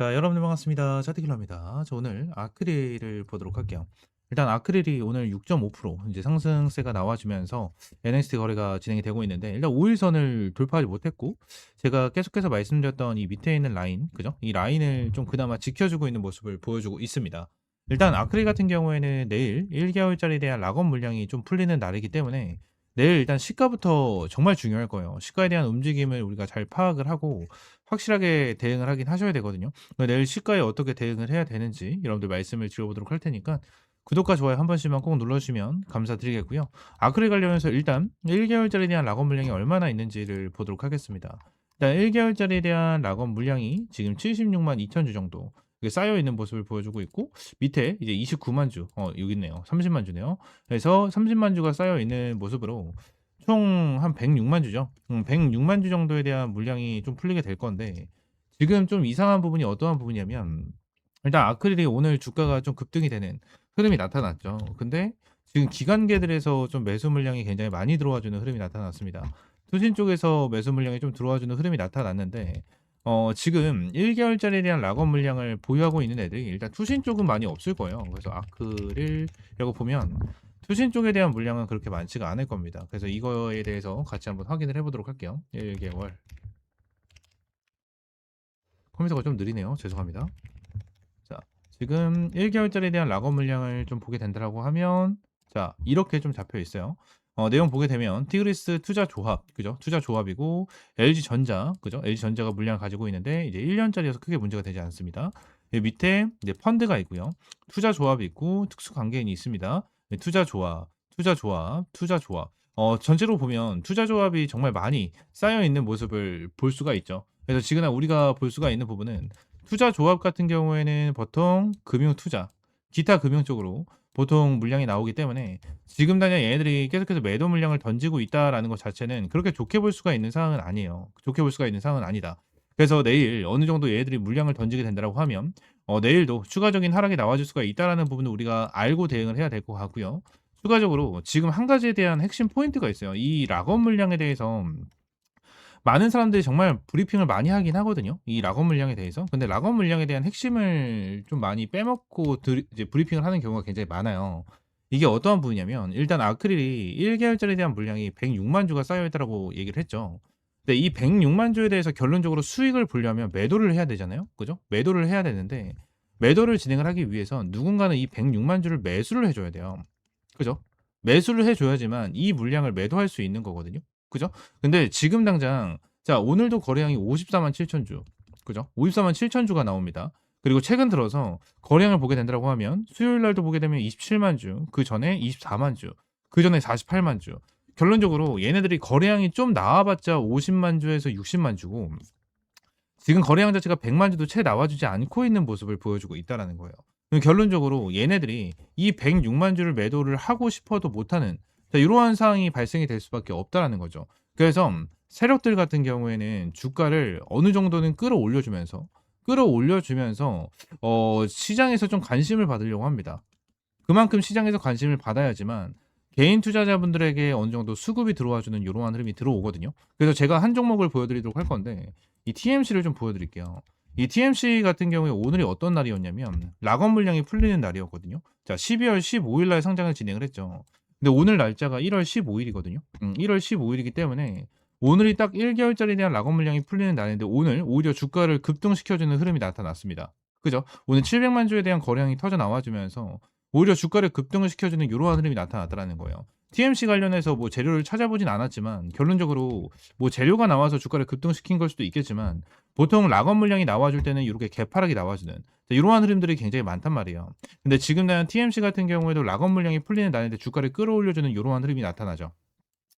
자, 여러분들 반갑습니다. 차트킬러입니다. 저 오늘 아크릴을 보도록 할게요. 일단 아크릴이 오늘 6.5% 이제 상승세가 나와주면서 NXT 거래가 진행이 되고 있는데 일단 5일선을 돌파하지 못했고 제가 계속해서 말씀드렸던 이 밑에 있는 라인, 그죠? 이 라인을 좀 그나마 지켜주고 있는 모습을 보여주고 있습니다. 일단 아크릴 같은 경우에는 내일 1개월짜리 대한 락업 물량이 좀 풀리는 날이기 때문에 내일 일단 시가부터 정말 중요할 거예요. 시가에 대한 움직임을 우리가 잘 파악을 하고 확실하게 대응을 하긴 하셔야 되거든요. 그러니까 내일 시가에 어떻게 대응을 해야 되는지 여러분들 말씀을 드려보도록 할 테니까 구독과 좋아요 한 번씩만 꼭 눌러주시면 감사드리겠고요. 아크릴 관련해서 일단 1개월짜리에 대한 락업 물량이 얼마나 있는지를 보도록 하겠습니다. 일단 1개월짜리에 대한 락업 물량이 지금 76만 2천 주 정도 쌓여 있는 모습을 보여주고 있고 밑에 이제 29만 주, 어 여기 있네요. 30만 주네요. 그래서 30만 주가 쌓여 있는 모습으로 총 한 106만 주죠. 음, 106만 주 정도에 대한 물량이 좀 풀리게 될 건데 지금 좀 이상한 부분이 어떠한 부분이냐면 일단 아크릴이 오늘 주가가 좀 급등이 되는 흐름이 나타났죠. 근데 지금 기관계들에서 좀 매수 물량이 굉장히 많이 들어와 주는 흐름이 나타났습니다. 투신 쪽에서 매수 물량이 좀 들어와 주는 흐름이 나타났는데 어 지금 1개월짜리에 대한 락업 물량을 보유하고 있는 애들이 일단 투신 쪽은 많이 없을 거예요. 그래서 아크릴이라고 보면 투신 쪽에 대한 물량은 그렇게 많지가 않을 겁니다. 그래서 이거에 대해서 같이 한번 확인을 해보도록 할게요. 1개월 컴퓨터가 좀 느리네요. 죄송합니다. 자, 지금 1개월짜리에 대한 락업 물량을 좀 보게 된다라고 하면 자, 이렇게 좀 잡혀 있어요. 어, 내용 보게 되면 티그리스 투자 조합, 그죠? 투자 조합이고 LG 전자, 그죠? LG 전자가 물량을 가지고 있는데 이제 1년짜리여서 크게 문제가 되지 않습니다. 밑에 이제 펀드가 있고요. 투자 조합이 있고 특수 관계인이 있습니다. 네, 투자 조합, 투자 조합, 투자 조합. 어, 전체로 보면 투자 조합이 정말 많이 쌓여 있는 모습을 볼 수가 있죠. 그래서 지금 우리가 볼 수가 있는 부분은 투자 조합 같은 경우에는 보통 금융 투자, 기타 금융 쪽으로 보통 물량이 나오기 때문에 지금 당장 얘네들이 계속해서 매도 물량을 던지고 있다라는 것 자체는 그렇게 좋게 볼 수가 있는 상황은 아니에요. 좋게 볼 수가 있는 상황은 아니다. 그래서 내일 어느 정도 얘네들이 물량을 던지게 된다라고 하면 어, 내일도 추가적인 하락이 나와줄 수가 있다라는 부분을 우리가 알고 대응을 해야 될 것 같고요. 추가적으로 지금 한 가지에 대한 핵심 포인트가 있어요. 이 락업 물량에 대해서 많은 사람들이 정말 브리핑을 많이 하긴 하거든요. 이 락업 물량에 대해서. 근데 락업 물량에 대한 핵심을 좀 많이 빼먹고 드, 이제 브리핑을 하는 경우가 굉장히 많아요. 이게 어떠한 부분이냐면 일단 아크릴이 1개월짜리에 대한 물량이 106만 주가 쌓여 있다라고 얘기를 했죠. 근데 이 106만 주에 대해서 결론적으로 수익을 보려면 매도를 해야 되잖아요. 그죠? 매도를 해야 되는데 매도를 진행을 하기 위해서 누군가는 이 106만 주를 매수를 해줘야 돼요. 그죠? 매수를 해줘야지만 이 물량을 매도할 수 있는 거거든요. 그죠? 근데 지금 당장 자 오늘도 거래량이 54만 7천 주 그죠? 54만 7천 주가 나옵니다. 그리고 최근 들어서 거래량을 보게 된다고 하면 수요일 날도 보게 되면 27만 주, 그 전에 24만 주, 그 전에 48만 주. 결론적으로 얘네들이 거래량이 좀 나와봤자 50만 주에서 60만 주고 지금 거래량 자체가 100만 주도 채 나와주지 않고 있는 모습을 보여주고 있다라는 거예요. 결론적으로 얘네들이 이 106만 주를 매도를 하고 싶어도 못하는 자, 이러한 상황이 발생이 될 수밖에 없다라는 거죠. 그래서 세력들 같은 경우에는 주가를 어느 정도는 끌어올려주면서 끌어올려주면서 어, 시장에서 좀 관심을 받으려고 합니다. 그만큼 시장에서 관심을 받아야지만 개인 투자자분들에게 어느 정도 수급이 들어와주는 이러한 흐름이 들어오거든요. 그래서 제가 한 종목을 보여드리도록 할 건데 이 TMC를 좀 보여드릴게요. 이 TMC 같은 경우에 오늘이 어떤 날이었냐면 락업 물량이 풀리는 날이었거든요. 자, 12월 15일 날 상장을 진행을 했죠. 근데 오늘 날짜가 1월 15일이거든요. 음, 1월 15일이기 때문에 오늘이 딱 1개월짜리에 대한 락업 물량이 풀리는 날인데 오늘 오히려 주가를 급등시켜주는 흐름이 나타났습니다. 그죠? 오늘 700만 주에 대한 거래량이 터져 나와주면서 오히려 주가를 급등을 시켜주는 이러한 흐름이 나타났다는 거예요. TMC 관련해서 뭐 재료를 찾아보진 않았지만 결론적으로 뭐 재료가 나와서 주가를 급등시킨 걸 수도 있겠지만 보통 락업 물량이 나와줄 때는 이렇게 개파락이 나와주는 이러한 흐름들이 굉장히 많단 말이에요. 근데 지금 난 TMC 같은 경우에도 락업 물량이 풀리는 날인데 주가를 끌어올려주는 이러한 흐름이 나타나죠.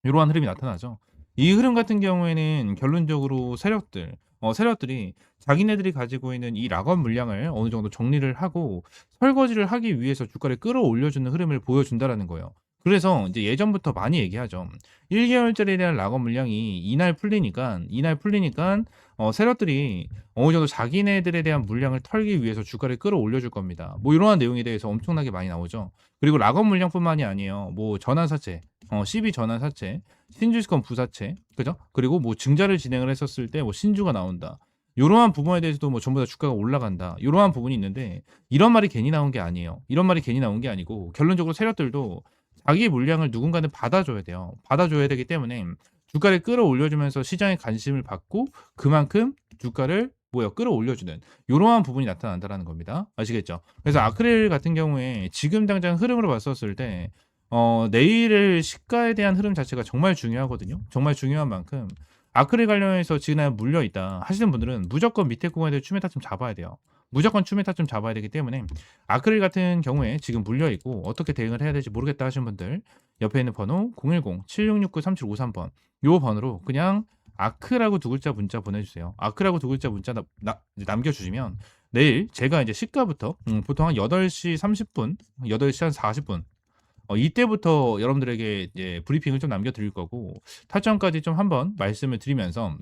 이러한 흐름이 나타나죠. 이 흐름 같은 경우에는 결론적으로 세력들, 어, 세력들이 자기네들이 가지고 있는 이 락업 물량을 어느 정도 정리를 하고 설거지를 하기 위해서 주가를 끌어올려주는 흐름을 보여준다라는 거예요. 그래서 이제 예전부터 많이 얘기하죠. 1개월짜리에 대한 락업 물량이 이날 풀리니까 이날 풀리니까 어, 세력들이 어느 정도 자기네들에 대한 물량을 털기 위해서 주가를 끌어올려 줄 겁니다. 뭐 이러한 내용에 대해서 엄청나게 많이 나오죠. 그리고 락업 물량뿐만이 아니에요. 뭐 전환사채, 어, CB 전환사채, 신주스건 부사채, 그죠? 그리고 뭐 증자를 진행을 했었을 때 뭐 신주가 나온다. 요러한 부분에 대해서도 뭐 전부 다 주가가 올라간다. 요러한 부분이 있는데 이런 말이 괜히 나온 게 아니에요. 이런 말이 괜히 나온 게 아니고 결론적으로 세력들도 자기 물량을 누군가는 받아줘야 돼요. 받아줘야 되기 때문에 주가를 끌어올려주면서 시장의 관심을 받고 그만큼 주가를 뭐요 끌어올려주는 이러한 부분이 나타난다라는 겁니다. 아시겠죠? 그래서 아크릴 같은 경우에 지금 당장 흐름으로 봤었을 때 어, 내일의 시가에 대한 흐름 자체가 정말 중요하거든요. 정말 중요한 만큼 아크릴 관련해서 지금 물려 있다 하시는 분들은 무조건 밑에 구간에 대해 추매 타점 잡아야 돼요. 무조건 추매 타점 잡아야 되기 때문에 아크릴 같은 경우에 지금 물려 있고 어떻게 대응을 해야 될지 모르겠다 하시는 분들 옆에 있는 번호 010-7669-3753번 요 번호로 그냥 아크라고 두 글자 문자 보내주세요. 아크라고 두 글자 문자 나- 나- 남겨주시면 내일 제가 이제 시가부터 음, 보통 한 8시 30분, 8시 한 40분 어, 이때부터 여러분들에게 이제 브리핑을 좀 남겨드릴 거고 타점까지 좀 한번 말씀을 드리면서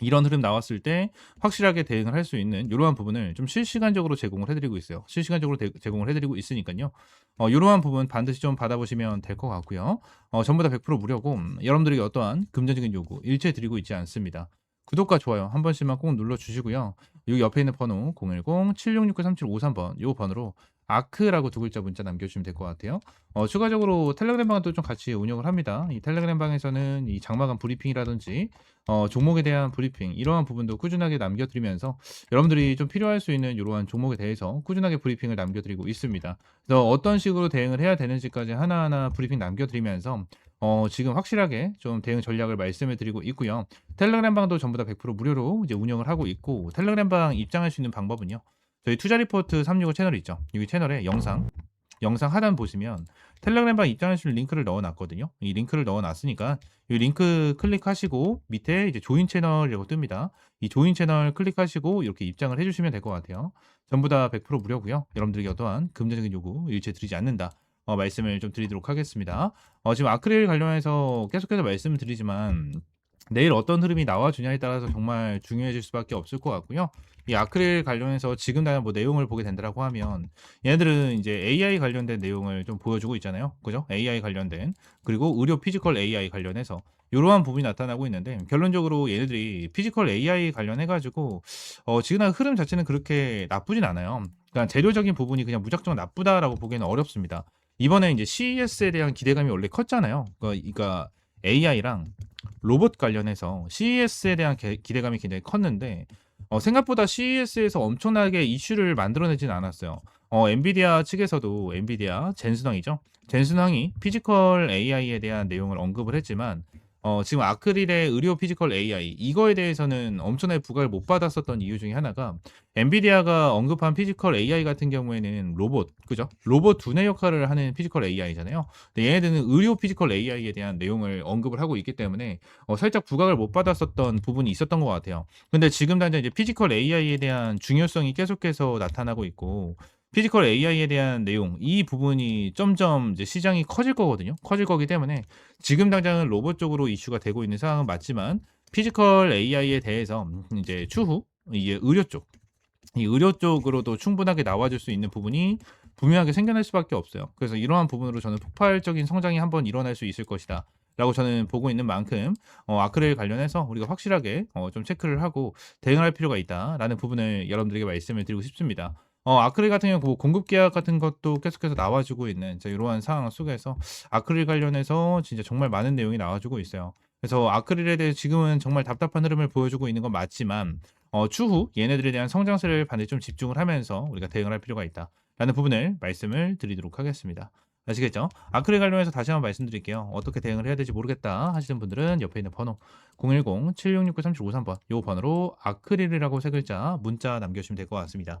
이런 흐름 나왔을 때 확실하게 대응을 할 수 있는 이러한 부분을 좀 실시간적으로 제공을 해드리고 있어요. 실시간적으로 대- 제공을 해드리고 있으니까요. 어, 이러한 부분 반드시 좀 받아보시면 될 것 같고요. 어, 전부 다 100% 무료고 음, 여러분들에게 어떠한 금전적인 요구 일체 드리고 있지 않습니다. 구독과 좋아요 한 번씩만 꼭 눌러주시고요. 여기 옆에 있는 번호 010-7669-3753번 요 번호로 아크라고 두 글자 문자 남겨주시면 될 것 같아요. 어, 추가적으로 텔레그램 방도 좀 같이 운영을 합니다. 이 텔레그램 방에서는 이 장마감 브리핑이라든지 어, 종목에 대한 브리핑 이러한 부분도 꾸준하게 남겨드리면서 여러분들이 좀 필요할 수 있는 이러한 종목에 대해서 꾸준하게 브리핑을 남겨드리고 있습니다. 그래서 어떤 식으로 대응을 해야 되는지까지 하나하나 브리핑 남겨드리면서 어, 지금 확실하게 좀 대응 전략을 말씀해 드리고 있고요. 텔레그램 방도 전부 다 100% 무료로 이제 운영을 하고 있고 텔레그램 방 입장할 수 있는 방법은요. 저희 투자 리포트 365 채널 있죠. 여기 채널에 영상 영상 하단 보시면 텔레그램 방 입장하실 링크를 넣어 놨거든요. 이 링크를 넣어 놨으니까 이 링크 클릭하시고 밑에 이제 조인 채널이라고 뜹니다. 이 조인 채널 클릭하시고 이렇게 입장을 해 주시면 될 것 같아요. 전부 다 100% 무료고요. 여러분들에게 어떠한 금전적인 요구 일체 드리지 않는다. 어, 말씀을 좀 드리도록 하겠습니다. 어, 지금 아크릴 관련해서 계속해서 말씀을 드리지만 내일 어떤 흐름이 나와주냐에 따라서 정말 중요해질 수밖에 없을 것 같고요. 이 아크릴 관련해서 지금 당장 뭐 내용을 보게 된다라고 하면 얘네들은 이제 AI 관련된 내용을 좀 보여주고 있잖아요. 그죠? AI 관련된 그리고 의료 피지컬 AI 관련해서 이러한 부분이 나타나고 있는데 결론적으로 얘네들이 피지컬 AI 관련해 가지고 어, 지금 흐름 자체는 그렇게 나쁘진 않아요. 그러니까 재료적인 부분이 그냥 무작정 나쁘다라고 보기에는 어렵습니다. 이번에 이제 CES에 대한 기대감이 원래 컸잖아요. 그러니까 AI랑 로봇 관련해서 CES에 대한 게- 기대감이 굉장히 컸는데 어, 생각보다 CES에서 엄청나게 이슈를 만들어내진 않았어요. 어, 엔비디아 측에서도 엔비디아 젠슨왕이죠. 젠슨왕이 피지컬 AI에 대한 내용을 언급을 했지만 어, 지금 아크릴의 의료 피지컬 AI 이거에 대해서는 엄청나게 부각을 못 받았었던 이유 중에 하나가 엔비디아가 언급한 피지컬 AI 같은 경우에는 로봇 그죠? 로봇 두뇌 역할을 하는 피지컬 AI잖아요. 근데 얘네들은 의료 피지컬 AI에 대한 내용을 언급을 하고 있기 때문에 어, 살짝 부각을 못 받았었던 부분이 있었던 것 같아요. 근데 지금 당장 이제 피지컬 AI에 대한 중요성이 계속해서 나타나고 있고 피지컬 AI에 대한 내용 이 부분이 점점 이제 시장이 커질 거거든요. 커질 거기 때문에 지금 당장은 로봇 쪽으로 이슈가 되고 있는 상황은 맞지만 피지컬 AI에 대해서 이제 추후 이게 의료 쪽, 이 의료 쪽으로도 충분하게 나와줄 수 있는 부분이 분명하게 생겨날 수밖에 없어요. 그래서 이러한 부분으로 저는 폭발적인 성장이 한번 일어날 수 있을 것이다. 라고 저는 보고 있는 만큼 어, 아크릴 관련해서 우리가 확실하게 어, 좀 체크를 하고 대응할 필요가 있다라는 부분을 여러분들에게 말씀을 드리고 싶습니다. 어, 아크릴 같은 경우 뭐 공급 계약 같은 것도 계속해서 나와주고 있는 자, 이러한 상황 속에서 아크릴 관련해서 진짜 정말 많은 내용이 나와주고 있어요. 그래서 아크릴에 대해 지금은 정말 답답한 흐름을 보여주고 있는 건 맞지만 어, 추후 얘네들에 대한 성장세를 반드시 좀 집중을 하면서 우리가 대응을 할 필요가 있다 라는 부분을 말씀을 드리도록 하겠습니다. 아시겠죠? 아크릴 관련해서 다시 한번 말씀드릴게요. 어떻게 대응을 해야 될지 모르겠다 하시는 분들은 옆에 있는 번호 010-7669-3753번 요 번호로 아크릴이라고 세 글자 문자 남겨주시면 될 것 같습니다.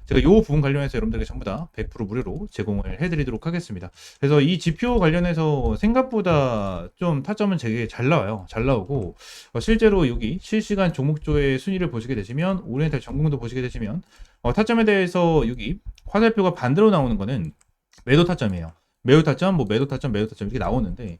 제가 이 부분 관련해서 여러분들에게 전부 다 100% 무료로 제공을 해드리도록 하겠습니다. 그래서 이 지표 관련해서 생각보다 좀 타점은 되게 잘 나와요. 잘 나오고 어, 실제로 여기 실시간 종목조의 순위를 보시게 되시면 오리엔탈 전공도 보시게 되시면 어, 타점에 대해서 여기 화살표가 반대로 나오는 거는 매도 타점이에요. 매도 타점, 뭐 매도 타점, 매도 타점 이렇게 나오는데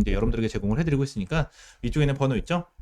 이제 여러분들에게 제공을 해드리고 있으니까 이쪽에 있는 번호 있죠?